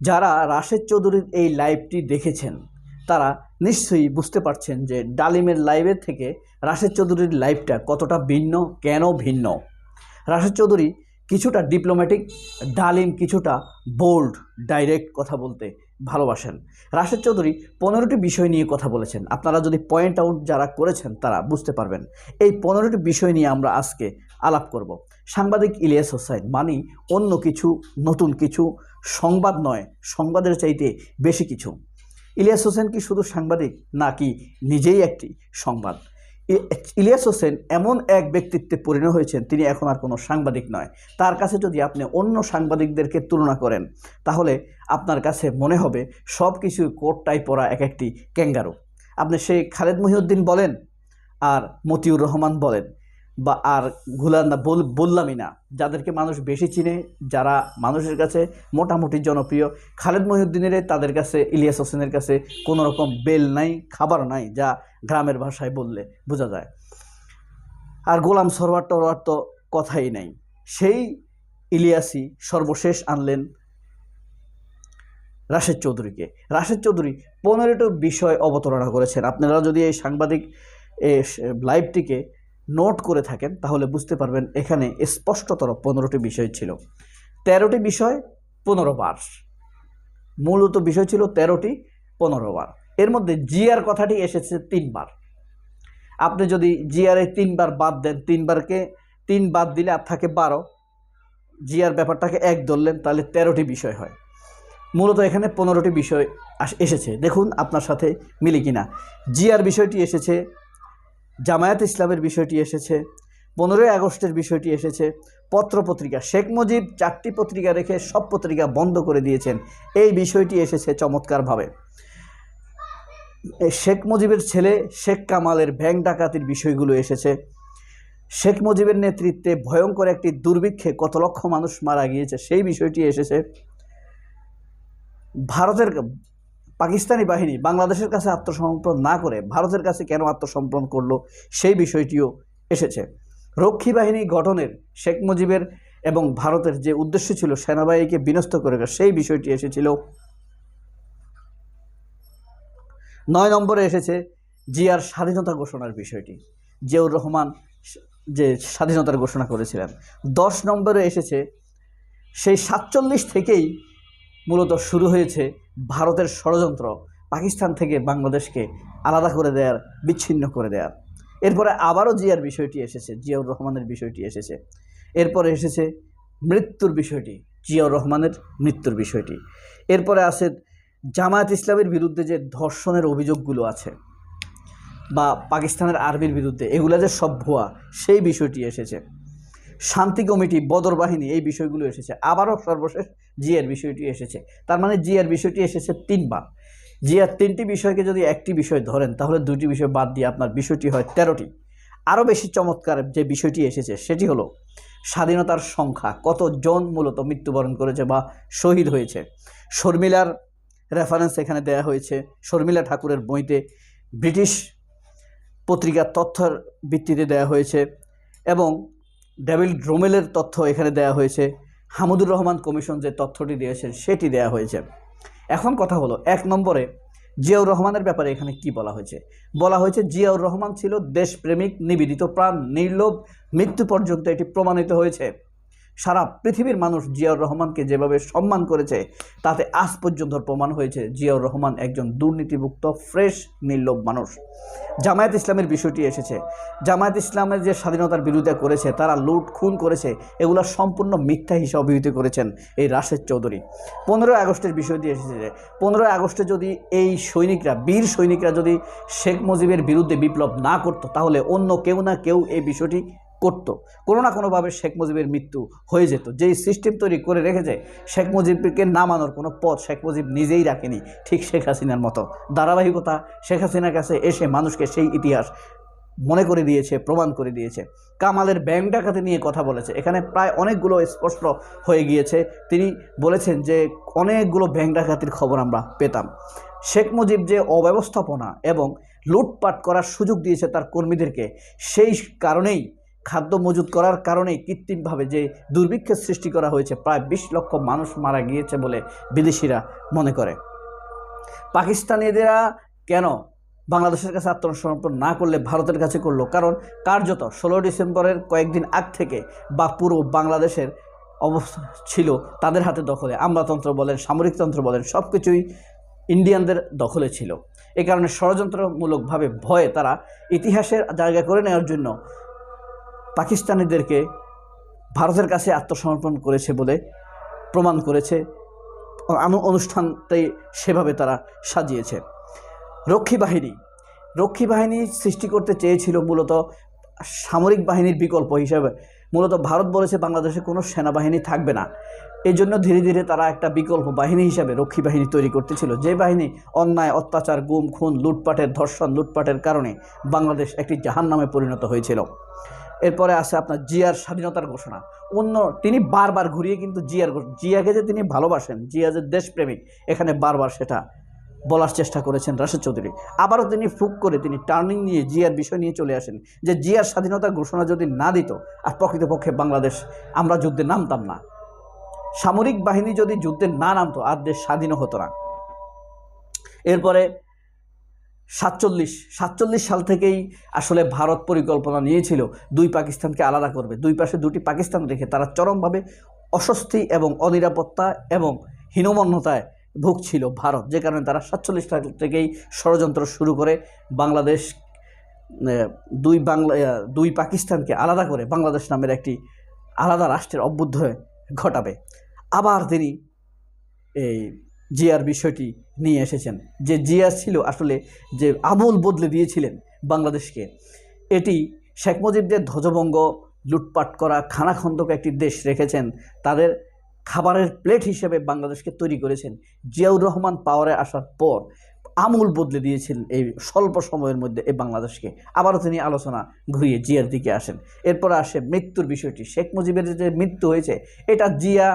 যারা রাশেদ চৌধুরীর এই লাইভটি দেখেছেন, তারা নিশ্চয়ই বুঝতে পারছেন যে ডালিমের লাইভের থেকে রাশেদ চৌধুরীর লাইভটা কতটা ভিন্ন, কেন ভিন্ন? রাশেদ চৌধুরী কিছুটা ডিপ্লোম্যাটিক ডালিম কিছুটা বোল্ড ডাইরেক্ট কথা বলতে ভালোবাসেন। রাশেদ চৌধুরী পনেরোটি বিষয় নিয়ে কথা বলেছেন। আপনারা যদি পয়েন্ট আউট যারা করেছেন, তারা বুঝতে পারবেন। এই পনেরোটি বিষয় নিয়ে আমরা আজকে আলাপ করব। সাংবাদিক ইলিয়াস হোসাইন, মানি অন্য কিছু, নতুন কিছু সংবাদ নয়, সংবাদের চাইতে বেশি কিছু। ইলিয়াস হোসেন কি শুধু সাংবাদিক, নাকি নিজেই একটি সংবাদ? ইলিয়াস হোসেন এমন এক ব্যক্তিত্বে পরিণত হয়েছেন, তিনি এখন আর কোনো সাংবাদিক নয়। তার কাছে যদি আপনি অন্য সাংবাদিকদেরকে তুলনা করেন, তাহলে আপনার কাছে মনে হবে সব কিছু কোটটাই পরা এক একটি ক্যাঙ্গারু। আপনি সেই খালেদ মহিউদ্দিন বলেন, আর মতিউর রহমান বলেন বা আর ঘুলান না বল, বললামই না। যাদেরকে মানুষ বেশি চিনে, যারা মানুষের কাছে মোটামুটি জনপ্রিয়, খালেদ মহিউদ্দিনের তাদের কাছে, ইলিয়াস হোসেনের কাছে কোনো রকম বেল নাই, খাবার নাই, যা গ্রামের ভাষায় বললে বোঝা যায়। আর গোলাম সরওয়ার টরওয়ার তো কথাই নাই। সেই ইলিয়াসই সর্বশেষ আনলেন রাশেদ চৌধুরীকে। রাশেদ চৌধুরী পনেরোটি বিষয় অবতারণা করেছেন। আপনারা যদি এই সাংবাদিক, এ লাইভটিকে নোট করে থাকেন, তাহলে বুঝতে পারবেন এখানে স্পষ্টতর পনেরোটি বিষয় ছিল। তেরোটি বিষয়, পনেরো বার। মূলত বিষয় ছিল তেরোটি, পনেরো বার। এর মধ্যে জিয়ার কথাটি এসেছে তিনবার। আপনি যদি জিয়ারে তিনবার বাদ দেন, তিনবারকে তিন বাদ দিলে আর থাকে বারো জিয়ার ব্যাপারটাকে এক ধরলেন, তাহলে তেরোটি বিষয় হয়। মূলত এখানে পনেরোটি বিষয় এসেছে। দেখুন আপনার সাথে মিলি কিনা। জিয়ার বিষয়টি এসেছে জামায়াত ইসলামের বিষয়টি এসেছে, পনেরোই আগস্টের বিষয়টি এসেছে, পত্রপত্রিকা শেখ মুজিব চারটি পত্রিকা রেখে সব পত্রিকা বন্ধ করে দিয়েছেন, এই বিষয়টি এসেছে চমৎকারভাবে। শেখ মুজিবের ছেলে শেখ কামালের ব্যাংক ডাকাতির বিষয়গুলো এসেছে। শেখ মুজিবের নেতৃত্বে ভয়ঙ্কর একটি দুর্ভিক্ষে কত লক্ষ মানুষ মারা গিয়েছে সেই বিষয়টি এসেছে। ভারতের পাকিস্তানি বাহিনী বাংলাদেশের কাছে আত্মসমর্পণ না করে ভারতের কাছে কেন আত্মসমর্পণ করল সেই বিষয়টিও এসেছে। রক্ষী বাহিনী গঠনের শেখ মুজিবের এবং ভারতের যে উদ্দেশ্য ছিল সেনাবাহিনীকে বিনষ্ট করে সেই বিষয়টি এসেছিল। নয় নম্বরে এসেছে জিয়ার স্বাধীনতা ঘোষণার বিষয়টি। জিয়াউর রহমান যে স্বাধীনতার ঘোষণা করেছিলেন। দশ নম্বরে এসেছে সেই সাতচল্লিশ থেকেই মূলত শুরু হয়েছে ভারতের ষড়যন্ত্র, পাকিস্তান থেকে বাংলাদেশকে আলাদা করে দেওয়ার বিচ্ছিন্ন করে দেওয়ার এরপরে আবারও জিয়ার বিষয়টি এসেছে, জিয়াউর রহমানের বিষয়টি এসেছে। এরপরে এসেছে মৃত্যুর বিষয়টি, জিয়াউর রহমানের মৃত্যুর বিষয়টি। এরপরে আছে জামায়াত ইসলামের বিরুদ্ধে যে ধর্ষণের অভিযোগগুলো আছে, বা পাকিস্তানের আর্মির বিরুদ্ধে, এগুলো যে সব ভুয়া, সেই বিষয়টি এসেছে। শান্তি কমিটি, বদর বাহিনী, এই বিষয়গুলো এসেছে। আবারও সর্বশেষ জিয়ার বিষয়টি এসেছে। তার মানে জিয়ার বিষয়টি এসেছে তিনবার। জিয়ার তিনটি বিষয়কে যদি একটি বিষয় ধরেন, তাহলে দুটি বিষয় বাদ দিয়ে আপনার বিষয়টি হয় তেরোটি। আরও বেশি চমৎকার যে বিষয়টি এসেছে, সেটি হলো স্বাধীনতার সংখ্যা, কতজন মূলত মৃত্যুবরণ করেছে বা শহীদ হয়েছে। শর্মিলার রেফারেন্স এখানে দেয়া হয়েছে। শর্মিলা ঠাকুরের বইতে ব্রিটিশ পত্রিকার তথ্যের ভিত্তিতে দেয়া হয়েছে এবং ডেভিল ড্রোমেলের তথ্য এখানে দেয়া হয়েছে। হামুদুর রহমান কমিশন যে তথ্যটি দিয়েছেন, সেটি দেয়া হয়েছে। এখন কথা হলো, এক নম্বরে জিয়াউর রহমানের ব্যাপারে এখানে কি বলা হয়েছে? বলা হয়েছে, জিয়াউর রহমান ছিল দেশপ্রেমিক, নিবেদিত প্রাণ, নির্লোভ, মৃত্যু পর্যন্ত এটি প্রমাণিত হয়েছে। সারা পৃথিবীর মানুষ জিয়াউর রহমানকে যেভাবে সম্মান করেছে, তাতে আজ পর্যন্ত প্রমাণ হয়েছে জিয়াউর রহমান একজন দুর্নীতিমুক্ত, ফ্রেশ, নির্লোভ মানুষ। জামায়াত ইসলামের বিষয়টি এসেছে। জামায়াত ইসলামের যে স্বাধীনতার বিরোধিতা করেছে, তারা লুট, খুন করেছে, এগুলো সম্পূর্ণ মিথ্যা হিসেবে অভিহিত করেছেন এই রাশেদ চৌধুরী। পনেরোই আগস্টের বিষয়টি এসেছে পনেরোই আগস্টে যদি এই সৈনিকরা, বীর সৈনিকরা যদি শেখ মুজিবের বিরুদ্ধে বিপ্লব না করতো, তাহলে অন্য কেউ না কেউ এই বিষয়টি করতো। কোনো না কোনোভাবে শেখ মুজিবের মৃত্যু হয়ে যেত। যেই সিস্টেম তৈরি করে রেখেছে, শেখ মুজিবকে নামানোর কোনো পথ শেখ মুজিব নিজেই রাখেনি। ঠিক শেখ হাসিনার মতো। ধারাবাহিকতা শেখ হাসিনার কাছে এসে মানুষকে সেই ইতিহাস মনে করে দিয়েছে, প্রমাণ করে দিয়েছে। কামালের ব্যাংক ডাকাতি নিয়ে কথা বলেছে। এখানে প্রায় অনেকগুলো স্পষ্ট হয়ে গিয়েছে। তিনি বলেছেন যে, অনেকগুলো ব্যাংক ডাকাতির খবর আমরা পেতাম। শেখ মুজিব যে অব্যবস্থাপনা এবং লুটপাট করার সুযোগ দিয়েছে তার কর্মীদেরকে, সেই কারণেই খাদ্য মজুত করার কারণে কৃত্রিমভাবে যে দুর্ভিক্ষের সৃষ্টি করা হয়েছে, প্রায় বিশ লক্ষ মানুষ মারা গিয়েছে বলে বিদেশিরা মনে করে। পাকিস্তানিদেরা কেন বাংলাদেশের কাছে আত্মসমর্পণ না করলে ভারতের কাছে করল? কারণ কার্যত ষোলো ডিসেম্বরের কয়েকদিন আগ থেকে বা পুরো বাংলাদেশের অবস্থা ছিল তাদের হাতে দখলে। আমলাতন্ত্র বলেন সামরিকতন্ত্র বলেন সব কিছুই ইন্ডিয়ানদের দখলে ছিল। এ কারণে ষড়যন্ত্রমূলকভাবে ভয়ে তারা ইতিহাসের জায়গা করে নেওয়ার জন্য পাকিস্তানিদেরকে ভারতের কাছে আত্মসমর্পণ করেছে বলে প্রমাণ করেছে অনুষ্ঠানটাই সেভাবে তারা সাজিয়েছে। রক্ষী বাহিনী রক্ষী বাহিনী সৃষ্টি করতে চেয়েছিল মূলত সামরিক বাহিনীর বিকল্প হিসেবে। মূলত ভারত বলেছে বাংলাদেশে কোনো সেনাবাহিনী থাকবে না। এই জন্য ধীরে ধীরে তারা একটা বিকল্প বাহিনী হিসাবে রক্ষী বাহিনী তৈরি করতেছিল। যে বাহিনী অন্যায়, অত্যাচার, গুম, খুন, লুটপাটের ধর্ষণ, লুটপাটের কারণে বাংলাদেশ একটি জাহান নামে পরিণত হয়েছিল। এরপরে আছে আপনার জিয়ার স্বাধীনতার ঘোষণা। অন্য তিনি বারবার ঘুরিয়ে কিন্তু জিয়ার জিয়াকে যে তিনি ভালোবাসেন, জিয়া যে দেশপ্রেমিক, এখানে বারবার সেটা বলার চেষ্টা করেছেন রাশেদ চৌধুরী। আবারও তিনি ফুক করে তিনি টার্নিং নিয়ে জিয়ার বিষয় নিয়ে চলে আসেন যে জিয়ার স্বাধীনতার ঘোষণা যদি না দিত, আর প্রকৃতপক্ষে বাংলাদেশ আমরা যুদ্ধে নামতাম না। সামরিক বাহিনী যদি যুদ্ধে না নামতো, আর দেশ স্বাধীনও হতো না। এরপরে সাতচল্লিশ সাতচল্লিশ সাল থেকেই আসলে ভারত পরিকল্পনা নিয়েছিল দুই পাকিস্তানকে আলাদা করবে। দুই পাশে দুটি পাকিস্তান রেখে তারা চরমভাবে অস্বস্তি এবং অনিরাপত্তা এবং হীনমন্যতায় ভুগছিল ভারত, যে কারণে তারা সাতচল্লিশ সাল থেকেই ষড়যন্ত্র শুরু করে বাংলাদেশ দুই বাংলা দুই পাকিস্তানকে আলাদা করে বাংলাদেশ নামের একটি আলাদা রাষ্ট্রের অভ্যুদয় ঘটাবে। আবার তিনি এই জিয়ার বিষয়টি নিয়ে এসেছেন। যে জিয়া ছিল আসলে যে আমূল বদলে দিয়েছিলেন বাংলাদেশকে, এটি শেখ মুজিবদের ধ্বজভঙ্গ, লুটপাট করা, খানাখন্দক একটি দেশ রেখেছেন, তাদের খাবারের প্লেট হিসেবে বাংলাদেশকে তৈরি করেছেন। জিয়াউর রহমান পাওয়ারে আসার পর আমূল বদলে দিয়েছিলেন এই স্বল্প সময়ের মধ্যে এই বাংলাদেশকে। আবারও তিনি আলোচনা ঘুরিয়ে জিয়ার দিকে আসেন। এরপর আসে মৃত্যুর বিষয়টি। শেখ মুজিবের যে মৃত্যু হয়েছে, এটা জিয়া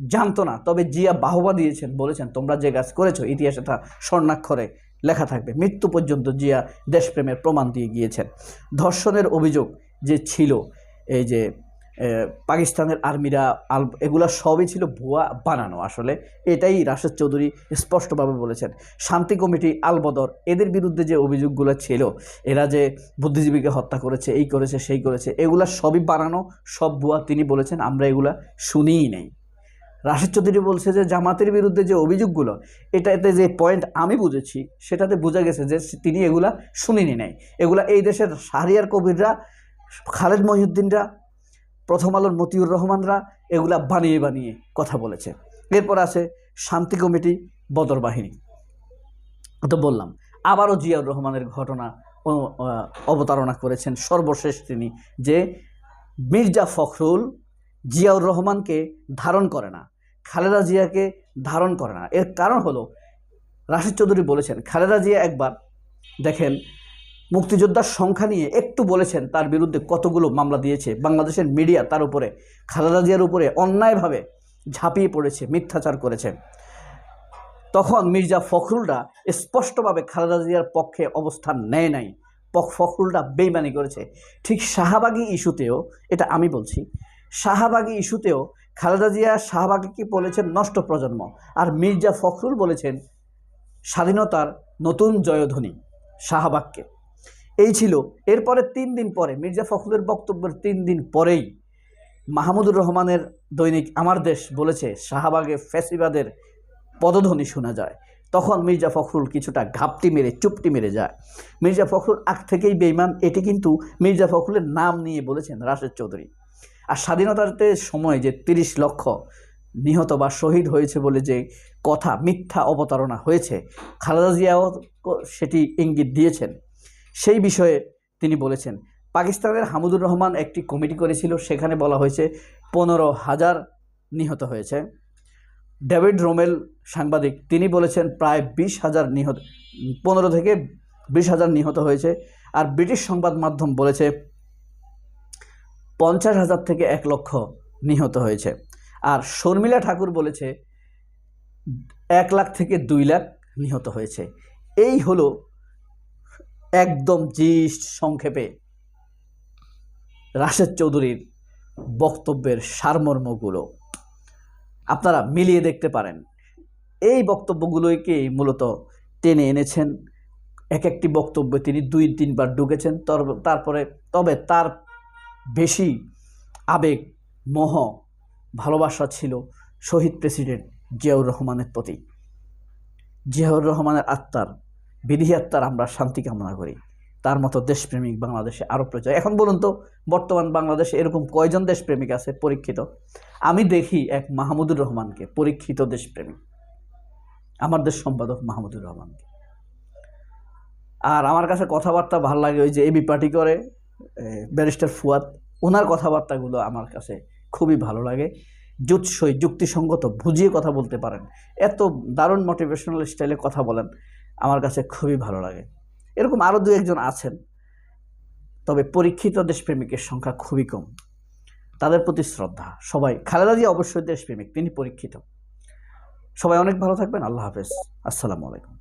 জানতো না। তবে জিয়া বাহবা দিয়েছেন, বলেছেন, তোমরা যে কাজ করেছ, ইতিহাসে তা স্বর্ণাক্ষরে লেখা থাকবে। মৃত্যু পর্যন্ত জিয়া দেশপ্রেমের প্রমাণ দিয়ে গিয়েছেন। ধর্ষণের অভিযোগ যে ছিল, এই যে পাকিস্তানের আর্মিরা আল, এগুলা সবই ছিল ভুয়া বানানো আসলে। এটাই রাশেদ চৌধুরী স্পষ্টভাবে বলেছেন। শান্তি কমিটি আলবদর এদের বিরুদ্ধে যে অভিযোগগুলো ছিল, এরা যে বুদ্ধিজীবীকে হত্যা করেছে, এই করেছে, সেই করেছে, এগুলা সবই বানানো, সব ভুয়া তিনি বলেছেন, আমরা এগুলা শুনিই নেই। রাশেদ চৌধুরী বলছে যে জামাতের বিরুদ্ধে যে অভিযোগগুলো, এটাতে যে পয়েন্ট আমি বুঝেছি, সেটাতে বোঝা গেছে যে তিনি এগুলা শুনিনি নাই। এগুলা এই দেশের শাহরিয়ার কবিররা, খালেদ মহিউদ্দিনরা, প্রথম আলোর মতিউর রহমানরা এগুলা বানিয়ে বানিয়ে কথা বলেছে। এরপর আছে শান্তি কমিটি, বদর বাহিনী। তো বললাম, আবারও জিয়াউর রহমানের ঘটনা অবতারণা করেছেন সর্বশেষ তিনি যে মির্জা ফখরুল জিয়াউর রহমানকে ধারণ করে না। খালেদা জিয়াকে ধারণ করে না। এর কারণ হলো, রাশিদ চৌধুরী বলেছেন, খালেদা জিয়া একবার দেখেন, মুক্তিযোদ্ধার সংখ্যা নিয়ে একটু বলেছেন, তার বিরুদ্ধে কতগুলো মামলা দিয়েছে। বাংলাদেশের মিডিয়া তার উপরে, খালেদা জিয়ার উপরে অন্যায়ভাবে ঝাঁপিয়ে পড়েছে, মিথ্যাচার করেছে। তখন মির্জা ফখরুলরা স্পষ্টভাবে খালেদা জিয়ার পক্ষে অবস্থান নেয় নাই। ফখরুলরা বেইমানি করেছে। ঠিক শাহবাগী ইস্যুতেও, এটা আমি বলছি, শাহবাগী ইস্যুতেও খালেদা জিয়া শাহবাগে কি বলেছেন? নষ্ট প্রজন্ম। আর মির্জা ফখরুল বলেছেন, স্বাধীনতার নতুন জয়ধ্বনি শাহবাগকে। এই ছিল, এরপরে তিন দিন পরে, মির্জা ফখরুলের বক্তব্যের তিন দিন পরেই মাহমুদুর রহমানের দৈনিক আমার দেশ বলেছে, শাহবাগে ফ্যাসিবাদের পদধ্বনি শোনা যায়। তখন মির্জা ফখরুল কিছুটা ঘাপটি মেরে, চুপটি মেরে যায়। মির্জা ফখরুল আগ থেকেই বেইমান এটি কিন্তু মির্জা ফখরুলের নাম নিয়ে বলেছেন রাশেদ চৌধুরী। আর স্বাধীনতাতে সময় যে তিরিশ লক্ষ নিহত বা শহীদ হয়েছে বলে যে কথা, মিথ্যা অবতারণা হয়েছে, খালেদা জিয়াও সেটি ইঙ্গিত দিয়েছেন। সেই বিষয়ে তিনি বলেছেন, পাকিস্তানের হামুদুর রহমান একটি কমিটি করেছিল, সেখানে বলা হয়েছে পনেরো হাজার নিহত হয়েছে। ডেভিড রোমেল, সাংবাদিক, তিনি বলেছেন, প্রায় বিশ হাজার নিহত, পনেরো থেকে বিশ হাজার নিহত হয়েছে। আর ব্রিটিশ সংবাদ মাধ্যম বলেছে পঞ্চাশ হাজার থেকে এক লক্ষ নিহত হয়েছে। আর শর্মিলা ঠাকুর বলেছে, এক লাখ থেকে দুই লাখ নিহত হয়েছে। এই হলো একদম জিস্ট সংক্ষেপে রাশেদ চৌধুরীর বক্তব্যের সারমর্মগুলো। আপনারা মিলিয়ে দেখতে পারেন। এই বক্তব্যগুলোকেই মূলত টেনে এনেছেন। এক একটি বক্তব্যে তিনি দুই তিনবার ঢুকেছেন তর- তারপরে, তবে তার বেশি আবেগ, মোহ, ভালোবাসা ছিল শহীদ প্রেসিডেন্ট জিয়াউর রহমানের প্রতি। জিয়াউর রহমানের আত্মার বিধি আত্মার আমরা শান্তি কামনা করি। তার মতো দেশপ্রেমিক বাংলাদেশে আরও প্রচার এখন বলুন তো, বর্তমান বাংলাদেশে এরকম কয়জন দেশপ্রেমিক আছে পরীক্ষিত? আমি দেখি এক মাহমুদুর রহমানকে, পরীক্ষিত দেশপ্রেমিক। আমার দেশ সম্পাদক মাহমুদুর রহমানকে। আর আমার কাছে কথাবার্তা ভালো লাগে ওই যে এবি পার্টি করে ব্যারিস্টার ফুয়াদ, ওনার কথাবার্তাগুলো আমার কাছে খুবই ভালো লাগে। জুৎসই যুক্তিসঙ্গত, বুঝিয়ে কথা বলতে পারেন। এত দারুণ মোটিভেশনাল স্টাইলে কথা বলেন, আমার কাছে খুবই ভালো লাগে। এরকম আরও দু একজন আছেন, তবে পরীক্ষিত দেশপ্রেমিকের সংখ্যা খুবই কম। তাদের প্রতি শ্রদ্ধা। সবাই, খালেদা জিয়া অবশ্যই দেশপ্রেমিক, তিনি পরীক্ষিত। সবাই অনেক ভালো থাকবেন, আল্লাহ হাফেজ। আসসালামু আলাইকুম।